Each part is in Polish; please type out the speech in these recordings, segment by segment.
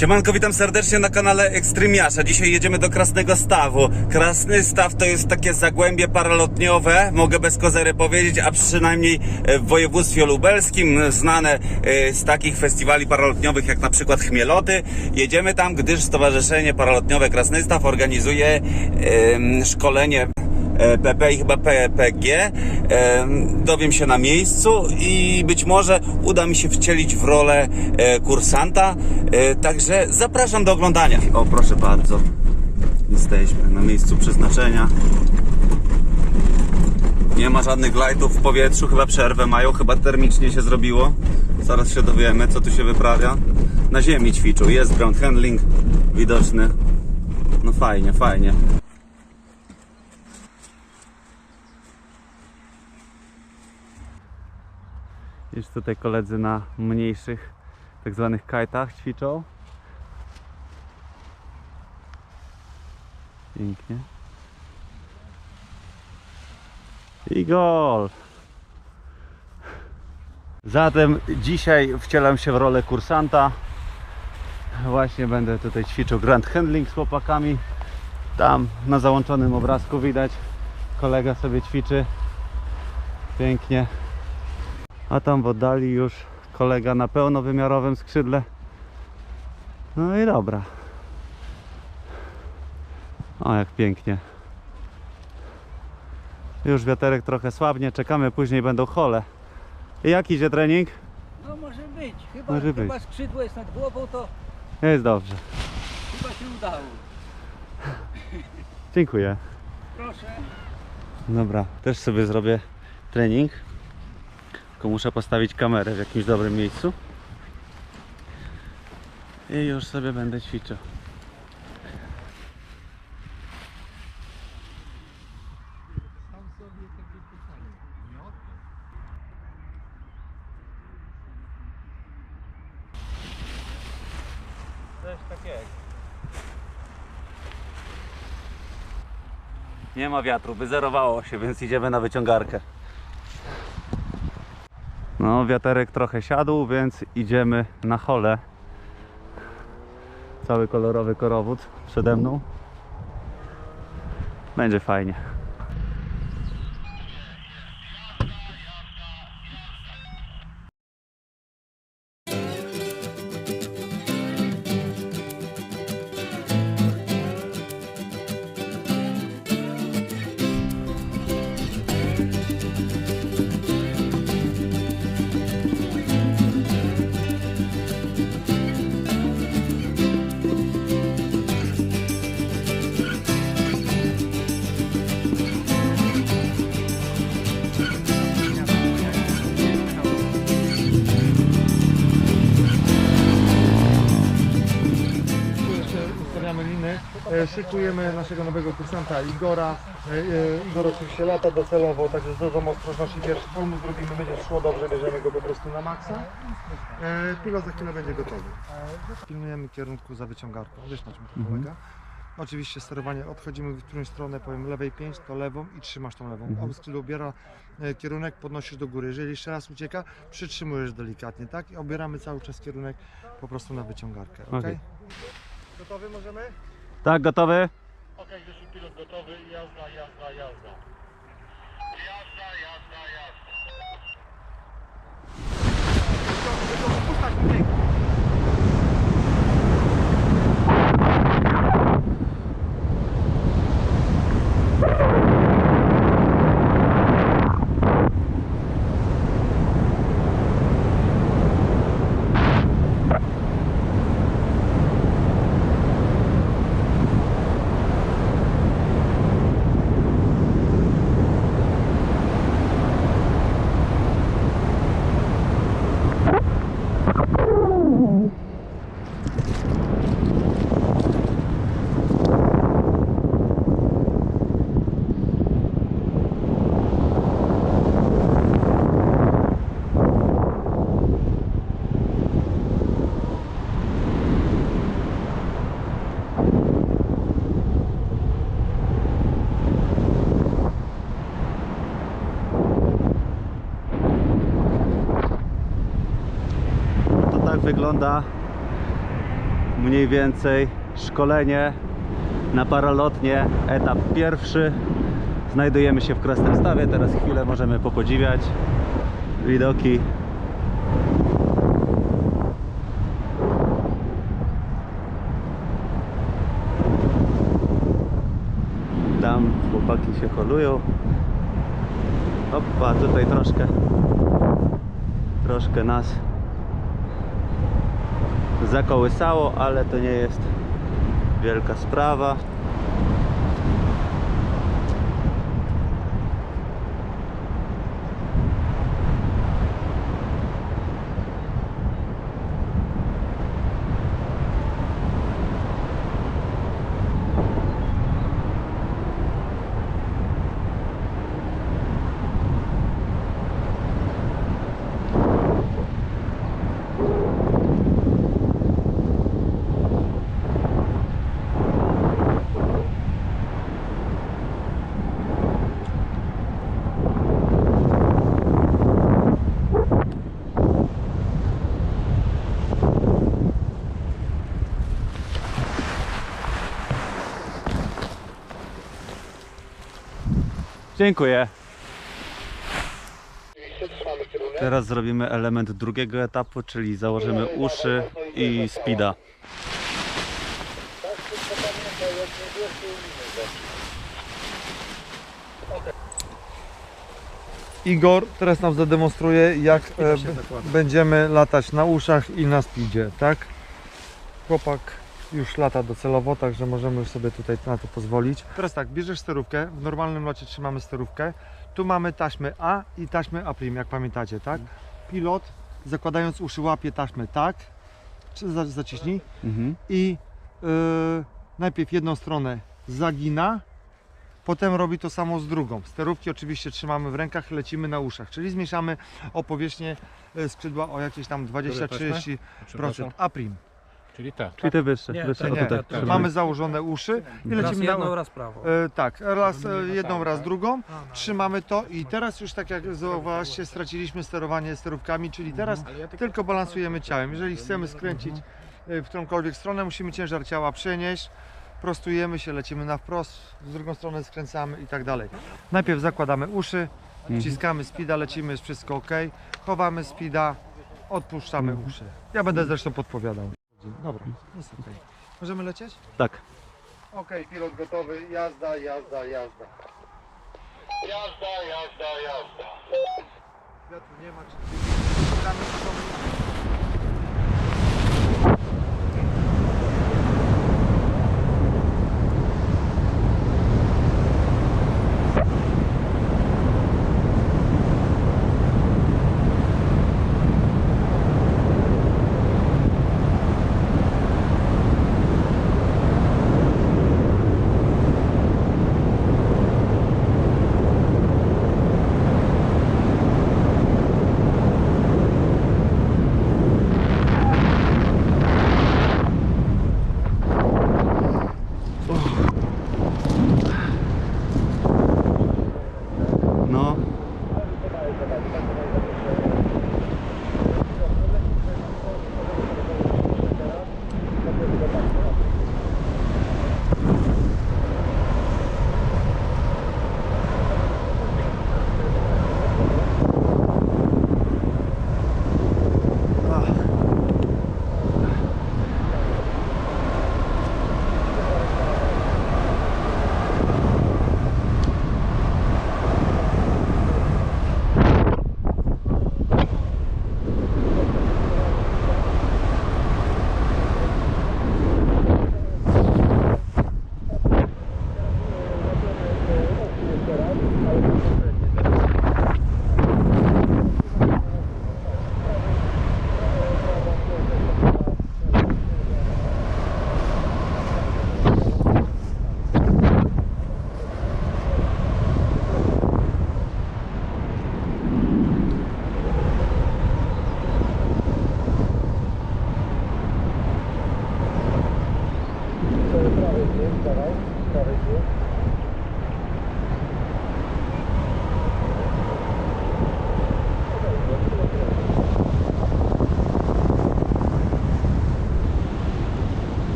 Siemanko, witam serdecznie na kanale Ekstrymiasza. Dzisiaj jedziemy do Krasnego Stawu. Krasny Staw to jest takie zagłębie paralotniowe, mogę bez kozery powiedzieć, a przynajmniej e, w województwie lubelskim, znane e, z takich festiwali paralotniowych jak na przykład Chmieloty. Jedziemy tam, gdyż Stowarzyszenie Paralotniowe Krasny Staw organizuje szkolenie PP i chyba PPG. E, Dowiem się na miejscu i być może uda mi się wcielić w rolę e, kursanta. E, Także zapraszam do oglądania. O, proszę bardzo. Jesteśmy na miejscu przeznaczenia. Nie ma żadnych lightów w powietrzu, chyba przerwę mają, chyba termicznie się zrobiło. Zaraz się dowiemy, co tu się wyprawia. Na ziemi ćwiczą, jest ground handling widoczny. No fajnie, fajnie. Tutaj koledzy na mniejszych, tak zwanych kajtach ćwiczą. Pięknie. I gol! Zatem dzisiaj wcielam się w rolę kursanta. Właśnie będę tutaj ćwiczył grand handling z chłopakami. Tam na załączonym obrazku widać kolega sobie ćwiczy. Pięknie. A tam w oddali już kolega na pełnowymiarowym skrzydle. No i dobra. O, jak pięknie. Już wiaterek trochę słabnie, czekamy, później będą hole. I jak idzie trening? No może być. Chyba, Może chyba być. skrzydło jest nad głową, to Jest dobrze. chyba się udało. Dziękuję. Proszę. Dobra, też sobie zrobię trening. Tylko muszę postawić kamerę w jakimś dobrym miejscu. I już sobie będę ćwiczył. Nie ma wiatru, wyzerowało się, więc idziemy na wyciągarkę. No, wiaterek trochę siadł, więc idziemy na hole. Cały kolorowy korowód przede mną. Będzie fajnie. Szykujemy naszego nowego kursanta Igora. E, e, Igor oczywiście lata docelowo, także z dużą ostrożności pierwszy formu zrobimy, będzie szło dobrze, bierzemy go po prostu na maksa. E, Pilot za chwilę będzie gotowy. Pilnujemy kierunku za wyciągarką, wiesz na czym to polega. Oczywiście sterowanie, odchodzimy w którąś stronę, powiem lewej 5, to lewą i trzymasz tą lewą. Mhm. Mhm. skrzydło ubiera e, kierunek, podnosisz do góry. Jeżeli jeszcze raz ucieka, przytrzymujesz delikatnie, tak? I obieramy cały czas kierunek po prostu na wyciągarkę, ok? Okej. Gotowy możemy? Tak, gotowy? Ok, gdyż pilot gotowy, jazda, jazda, jazda. Jazda, jazda, jazda. Wygląda mniej więcej szkolenie na paralotnie, etap pierwszy. Znajdujemy się w Krasnym Stawie, teraz chwilę możemy popodziwiać widoki. Tam chłopaki się holują. Opa, tutaj troszkę troszkę nas zakołysało, ale to nie jest wielka sprawa. Dziękuję. Teraz zrobimy element drugiego etapu, czyli założymy uszy i speeda. Igor teraz nam zademonstruje jak e, będziemy latać na uszach i na speedzie, tak? Chłopak już lata docelowo, także możemy sobie tutaj na to pozwolić. Teraz tak, bierzesz sterówkę, w normalnym locie trzymamy sterówkę. Tu mamy taśmę A i taśmę A', jak pamiętacie, tak? Pilot zakładając uszy łapie taśmę tak, czy za- zaciśnij Mhm. i yy, najpierw jedną stronę zagina, potem robi to samo z drugą. Sterówki oczywiście trzymamy w rękach, lecimy na uszach, czyli zmniejszamy o powierzchnię e, skrzydła o jakieś tam 20-30%. Aprim. Czyli te. Czyli te wyższe, Nie, wyższe tak, o Nie, tutaj. tak, tak. mamy założone uszy i Raz lecimy jedną, na... raz prawo. E, tak, raz e, jedną, raz drugą, trzymamy to i teraz już tak jak zauważyliście, straciliśmy sterowanie sterówkami, czyli teraz tylko balansujemy ciałem. Jeżeli chcemy skręcić e, w którąkolwiek stronę, musimy ciężar ciała przenieść, prostujemy się, lecimy na wprost, z drugą stronę skręcamy i tak dalej. Najpierw zakładamy uszy, wciskamy speeda, lecimy, jest wszystko ok, chowamy speeda, odpuszczamy uszy. Ja będę zresztą podpowiadał. Dobra, jest ok. Możemy lecieć? Tak. Okej, pilot gotowy, jazda, jazda, jazda. Jazda, jazda, jazda. Wiatru nie ma, czyli gramy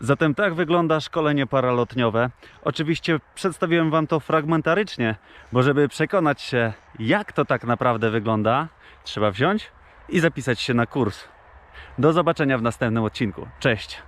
Zatem tak wygląda szkolenie paralotniowe. Oczywiście przedstawiłem Wam to fragmentarycznie, bo żeby przekonać się, jak to tak naprawdę wygląda, trzeba wziąć i zapisać się na kurs. Do zobaczenia w następnym odcinku. Cześć!